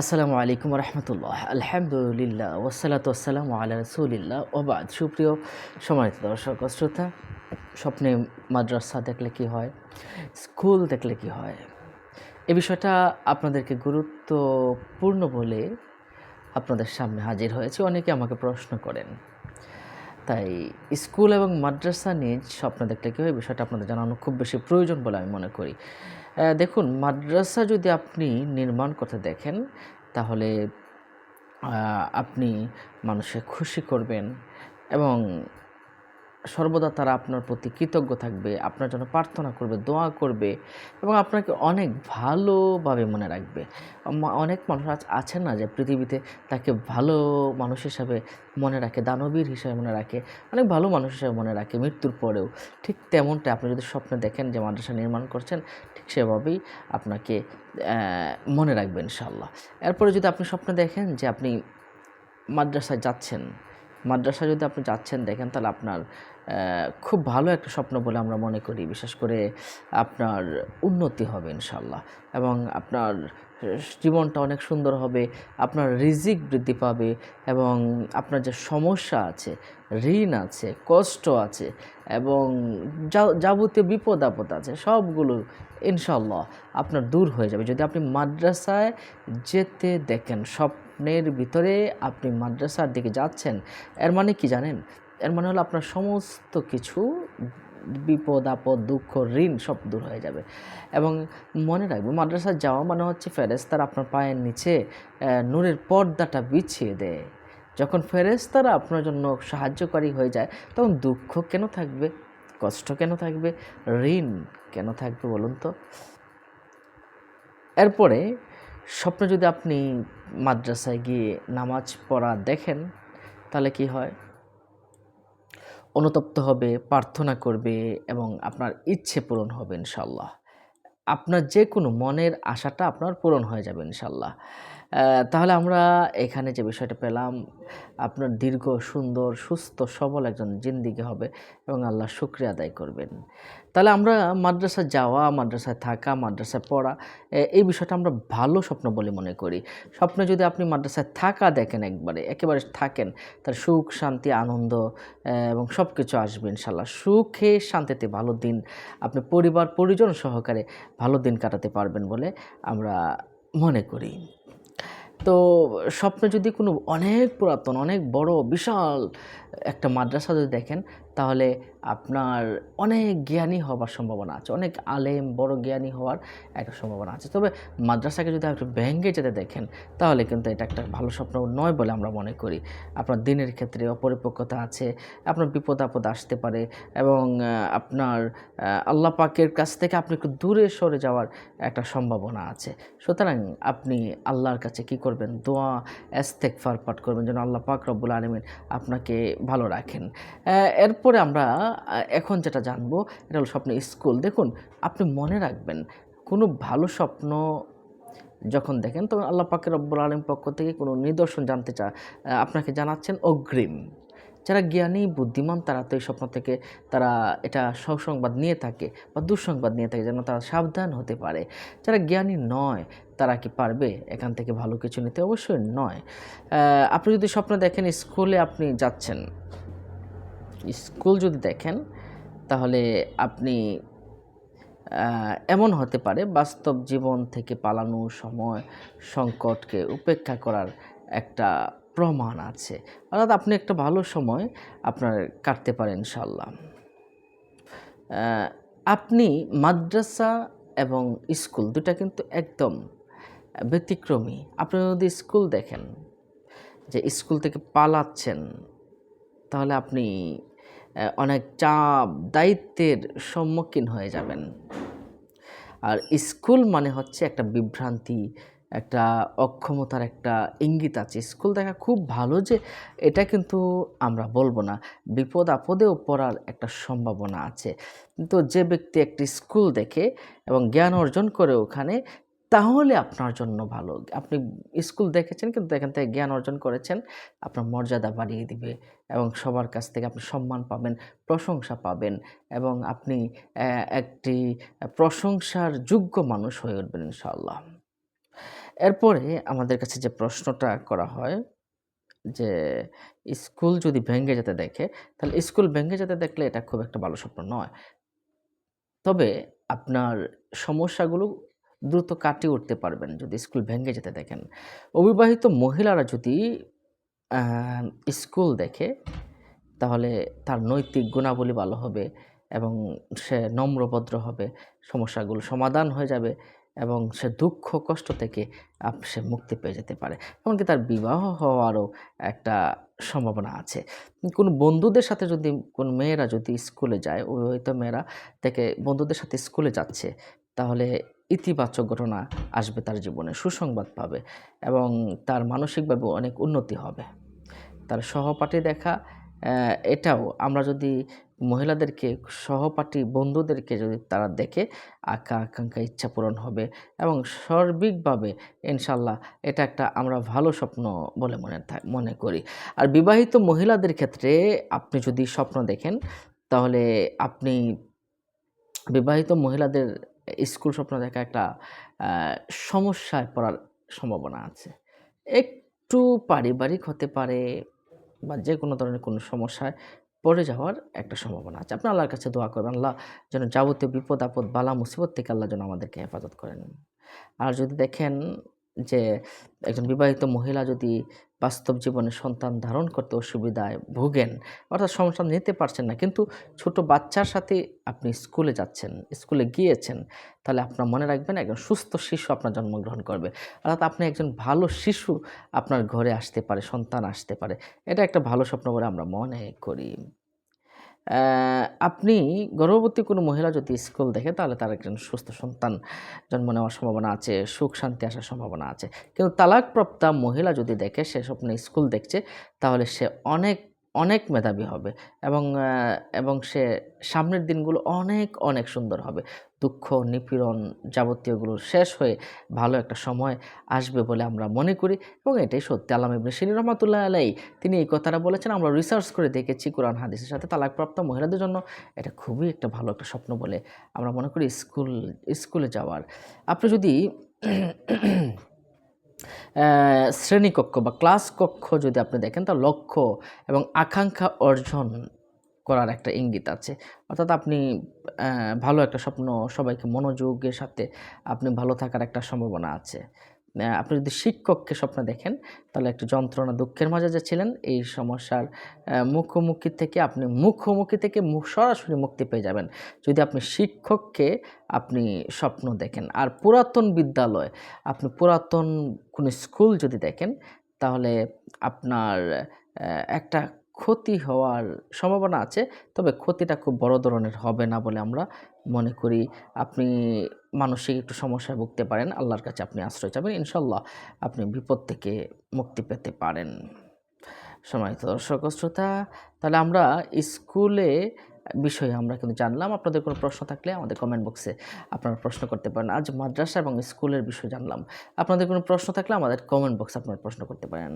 আসসালামু আলাইকুম রহমতুল্লাহ আলহামদুলিল্লাহ ওসালাত ওসালাম আল্লাহ রসুলিল্লাহ। ওবাদ সুপ্রিয় সম্মানিত দর্শক শ্রোতা, স্বপ্নে মাদ্রাসা দেখলে কি হয়? স্কুল দেখলে কি হয়? এ বিষয়টা আপনাদেরকে গুরুত্বপূর্ণ বলে আপনাদের সামনে হাজির হয়েছে। অনেকে আমাকে প্রশ্ন করেন। তাই স্কুল এবং মাদ্রাসা নিয়ে স্বপ্ন দেখলে কী হয়? বিষয়টা আপনাদের জানানো খুব বেশি প্রয়োজন বলে আমি মনে করি। দেখুন, মাদ্রাসা যদি আপনি নির্মাণ করতে দেখেন, তাহলে আপনি মানুষকে খুশি করবেন এবং সর্বদা তারা আপনার প্রতি কৃতজ্ঞ থাকবে, আপনার জন্য প্রার্থনা করবে, দোয়া করবে এবং আপনাকে অনেক ভালোভাবে মনে রাখবে। অনেক মানুষ আছ- আছেন না যে পৃথিবীতে তাকে ভালো মানুষ হিসাবে মনে রাখে, দানবীর হিসাবে মনে রাখে, অনেক ভালো মানুষ হিসাবে মনে রাখে মৃত্যুর পরেও। ঠিক তেমনটা আপনি যদি স্বপ্নে দেখেন যে মাদ্রাসা নির্মাণ করছেন, ঠিক সেভাবেই আপনাকে মনে রাখবেন ইনশাল্লাহ এরপরে যদি আপনি স্বপ্নে দেখেন যে আপনি মাদ্রাসায় যাচ্ছেন মাদ্রাসায় যদি আপনি যাচ্ছেন, দেখেন তাহলে আপনার খুব ভালো একটা স্বপ্ন বলে আমরা মনে করি। বিশেষ করে আপনার উন্নতি হবে ইনশাল্লাহ এবং আপনার জীবনটা অনেক সুন্দর হবে, আপনার রিজিক বৃদ্ধি পাবে এবং আপনার যে সমস্যা আছে, ঋণ আছে, কষ্ট আছে এবং যাবতীয় বিপদ আপদ আছে, সবগুলো ইনশাল্লাহ আপনার দূর হয়ে যাবে। যদি আপনি মাদ্রাসায় যেতে দেখেন স্বপ্নের ভিতরে আপনি মাদ্রাসার দিকে যাচ্ছেন, এর মানে কি জানেন? এর মানে হলো আপনার সমস্ত কিছু বিপদ, আপদ, দুঃখ, ঋণ সব দূর হয়ে যাবে। এবং মনে রাখবে মাদ্রাসায় যাওয়া মানে হচ্ছে ফেরেস্তার আপনার পায়ের নিচে নূরের পর্দাটা বিছিয়ে দেয়। যখন ফেরেস্তারা আপনার জন্য সাহায্যকারী হয়ে যায়, তখন দুঃখ কেন থাকবে? কষ্ট কেন থাকবে? ঋণ কেন থাকবে বলুন তো? এরপরে স্বপ্নে যদি আপনি মাদ্রাসায় গিয়ে নামাজ পড়া দেখেন, তাহলে কি হয়? অনুতপ্ত হবে, প্রার্থনা করবে এবং আপনার ইচ্ছে পূরণ হবে ইনশাল্লাহ আপনার যে কোনো মনের আশাটা আপনার পূরণ হয়ে যাবে ইনশাল্লাহ তাহলে আমরা এখানে যে বিষয়টা পেলাম, আপনার দীর্ঘ, সুন্দর, সুস্থ, সবল একজন জিন্দিগি হবে এবং আল্লাহ শুক্রিয়া আদায় করবেন। তাহলে আমরা মাদ্রাসায় যাওয়া, মাদ্রাসায় থাকা, মাদ্রাসায় পড়া এই বিষয়টা আমরা ভালো স্বপ্ন বলে মনে করি। স্বপ্নে যদি আপনি মাদ্রাসায় থাকা দেখেন একবারে, একেবারে থাকেন তার সুখ, শান্তি, আনন্দ এবং সব কিছু আসবে ইনশাল্লাহ সুখে, শান্তিতে ভালো দিন আপনি পরিবার, পরিজন সহকারে ভালো দিন কাটাতে পারবেন বলে আমরা মনে করি। তো স্বপ্ন যদি কোনো অনেক পুরাতন অনেক বড় বিশাল একটা মাদ্রাসা যদি দেখেন তাহলে আপনার অনেক জ্ঞানী হওয়ার সম্ভাবনা আছে, অনেক আলেম বড় জ্ঞানী হওয়ার একটা সম্ভাবনা আছে। তবে মাদ্রাসাকে যদি আপনি ভেঙ্গে যেতে দেখেন, তাহলে কিন্তু এটা একটা ভালো স্বপ্ন নয় বলে আমরা মনে করি। আপনার দিনের ক্ষেত্রে অপরিপক্কতা আছে, আপনার বিপদ আপদ আসতে পারে এবং আপনার আল্লাহ পাকের কাছ থেকে আপনি একটু দূরে সরে যাওয়ার একটা সম্ভাবনা আছে। সুতরাং আপনি আল্লাহর কাছে কি করবেন? দোয়া এস্তেকফার পাঠ করবেন যেন আল্লাহ পাক রব্বুল আলমিন আপনাকে ভালো রাখেন। এরপরে আমরা এখন যেটা জানব, এটা হলো স্বপ্ন স্কুল। দেখুন, আপনি মনে রাখবেন, কোনো ভালো স্বপ্ন যখন দেখেন, তখন আল্লাহ পাকের রব্বুল আলম পক্ষ থেকে কোনো নিদর্শন জানতে চা আপনাকে জানাচ্ছেন অগ্রিম। যারা জ্ঞানী, বুদ্ধিমান, তারা তো এই স্বপ্ন থেকে তারা এটা সুসংবাদ নিয়ে থাকে বা দুঃসংবাদ নিয়ে থাকে যেন তারা সাবধান হতে পারে। যারা জ্ঞানী নয়, তারা কি পারবে? এখান থেকে ভালো কিছু নিতে অবশ্যই নয়। আপনি যদি স্বপ্ন দেখেন, স্কুলে আপনি যাচ্ছেন স্কুল যদি দেখেন, তাহলে আপনি এমন হতে পারে বাস্তব জীবন থেকে পালানো সময় সংকটকে উপেক্ষা করার একটা প্রমাণ আছে। অর্থাৎ আপনি একটা ভালো সময় আপনার কাটতে পারেন ইনশাল্লাহ আপনি মাদ্রাসা এবং স্কুল দুটা কিন্তু একদম ব্যতিক্রমী। আপনি যদি স্কুল দেখেন, যে স্কুল থেকে পালাচ্ছেন, তাহলে আপনি অনেক চাপ, দায়িত্বের সম্মুখীন হয়ে যাবেন। আর স্কুল মানে হচ্ছে একটা বিভ্রান্তি, একটা অক্ষমতার একটা ইঙ্গিত আছে। স্কুল দেখা খুব ভালো যে এটা কিন্তু আমরা বলব না, বিপদ আপদেও পড়ার একটা সম্ভাবনা আছে। কিন্তু যে ব্যক্তি একটি স্কুল দেখে এবং জ্ঞান অর্জন করে ওখানে তাহলে আপনার জন্য ভালো। আপনি স্কুল দেখেছেন, কিন্তু এখান থেকে জ্ঞান অর্জন করেছেন, আপনার মর্যাদা বাড়িয়ে দিবে এবং সবার কাছ থেকে আপনি সম্মান পাবেন, প্রশংসা পাবেন এবং আপনি একটি প্রশংসার যোগ্য মানুষ হয়ে উঠবেন ইনশাআল্লাহ। এরপরে আমাদের কাছে যে প্রশ্নটা করা হয় যে, স্কুল যদি ভেঙে যেতে দেখে, তাহলে স্কুল ভেঙে যেতে দেখলে এটা খুব একটা ভালো স্বপ্ন নয়। তবে আপনার সমস্যাগুলো দ্রুত কাটিয়ে উঠতে পারবেন যদি স্কুল ভেঙে যেতে দেখেন। অবিবাহিত মহিলারা যদি স্কুল দেখে, তাহলে তার নৈতিক গুণাবলী ভালো হবে এবং সে নম্রভদ্র হবে, সমস্যাগুলো সমাধান হয়ে যাবে এবং সে দুঃখ কষ্ট থেকে সে মুক্তি পেয়ে যেতে পারে। এমনকি তার বিবাহ হওয়ারও একটা সম্ভাবনা আছে। কোনো বন্ধুদের সাথে যদি, কোনো মেয়েরা যদি স্কুলে যায়, অবিবাহিত মেয়েরা থেকে বন্ধুদের সাথে স্কুলে যাচ্ছে, তাহলে ইতিবাচক ঘটনা আসবে তার জীবনে, সুসংবাদ পাবে এবং তার মানসিকভাবে অনেক উন্নতি হবে। তার সহপাঠী দেখা এটাও আমরা যদি মহিলাদেরকে, সহপাঠী বন্ধুদেরকে যদি তারা দেখে, আঁকা আকাঙ্ক্ষা, ইচ্ছা পূরণ হবে এবং সার্বিকভাবে ইনশাল্লাহ এটা একটা আমরা ভালো স্বপ্ন বলে মনে মনে করি। আর বিবাহিত মহিলাদের ক্ষেত্রে আপনি যদি স্বপ্ন দেখেন, তাহলে আপনি বিবাহিত মহিলাদের স্কুল স্বপ্ন দেখা একটা সমস্যায় পড়ার সম্ভাবনা আছে। একটু পারিবারিক হতে পারে বা যে কোনো ধরনের কোনো সমস্যায় পড়ে যাওয়ার একটা সম্ভাবনা আছে। আপনি আল্লাহর কাছে দোয়া করবেন, আল্লাহ যেন যাবতীয় বিপদ, আপদ, বালা, মুসিবত থেকে আল্লাহ যেন আমাদেরকে হেফাজত করেন। আর যদি দেখেন যে একজন বিবাহিত মহিলা যদি বাস্তব জীবনে সন্তান ধারণ করতে অসুবিধায় ভোগেন, অর্থাৎ সন্তান নিতে পারছেন না, কিন্তু ছোট বাচ্চার সাথে আপনি স্কুলে যাচ্ছেন, স্কুলে গিয়েছেন, তাহলে আপনার মনে রাখবেন একজন সুস্থ শিশু আপনার জন্মগ্রহণ করবে। অর্থাৎ আপনি একজন ভালো শিশু আপনার ঘরে আসতে পারে, সন্তান আসতে পারে। এটা একটা ভালো স্বপ্ন বলে আমরা মনে করি। আপনি গর্ভবতী কোনো মহিলা যদি স্কুল দেখে, তাহলে তার একজন সুস্থ সন্তান জন্ম নেওয়ার সম্ভাবনা আছে, সুখ শান্তি আসার সম্ভাবনা আছে। কিন্তু তালাকপ্রাপ্তা মহিলা যদি দেখে, সে স্বপ্নে স্কুল দেখছে, তাহলে সে অনেক অনেক মেধাবী হবে এবং এবং সে সামনের দিনগুলো অনেক অনেক সুন্দর হবে। দুঃখ, নিপীড়ন যাবতীয়গুলো শেষ হয়ে ভালো একটা সময় আসবে বলে আমরা মনে করি এবং এটাই সত্যি। আল্লাহ ইবনে শিরি রহমাতুল্লাহ আলাই তিনি এই কথাটা বলেছেন, আমরা রিসার্চ করে দেখেছি কোরআন, হাদিসের সাথে তালাকপ্রাপ্ত মহিলাদের জন্য। এটা খুবই একটা ভালো একটা স্বপ্ন বলে আমরা মনে করি স্কুল, স্কুলে যাওয়ার। আপনি যদি শ্রেণীকক্ষ বা ক্লাস কক্ষ যদি আপনি দেখেন তা লক্ষ্য এবং আকাঙ্ক্ষা অর্জন করার একটা ইঙ্গিত আছে। অর্থাৎ আপনি ভালো একটা স্বপ্ন, সবাইকে মনোযোগের সাথে আপনি ভালো থাকার একটা সম্ভাবনা আছে। আপনি যদি শিক্ষককে স্বপ্ন দেখেন, তাহলে একটু যন্ত্রণা দুঃখের মাঝে যে ছিলেন, এই সমস্যার মুখোমুখি থেকে আপনি মুখোমুখি থেকে সরাসরি মুক্তি পেয়ে যাবেন। যদি আপনি শিক্ষককে আপনি স্বপ্ন দেখেন, আর পুরাতন বিদ্যালয়, আপনি পুরাতন কোনো স্কুল যদি দেখেন, তাহলে আপনার একটা ক্ষতি হওয়ার সম্ভাবনা আছে, তবে ক্ষতিটা খুব বড় ধরনের হবে না বলে আমরা মনে করি। আপনি মানসিক একটু সমস্যায় ভুগতে পারেন, আল্লাহর কাছে আপনি আশ্রয় চাবেন, ইনশাল্লাহ আপনি বিপদ থেকে মুক্তি পেতে পারেন। সময়ত দর্শক শ্রোতা, তাহলে আমরা স্কুলে বিষয়ে আমরা কিন্তু জানলাম, আপনাদের কোনো প্রশ্ন থাকলে আমাদের কমেন্ট বক্সে আপনারা প্রশ্ন করতে পারেন। আজ মাদ্রাসা এবং স্কুলের বিষয় জানলাম, আপনাদের কোনো প্রশ্ন থাকলে আমাদের কমেন্ট বক্সে আপনারা প্রশ্ন করতে পারেন।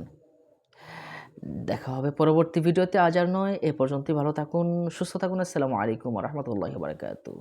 দেখা হবে পরবর্তী ভিডিওতে। আজ আর নয়, এ পর্যন্তই। ভালো থাকুন, সুস্থ থাকুন। আসসালামু আলাইকুম রহমতুল্লাহ বারকাতু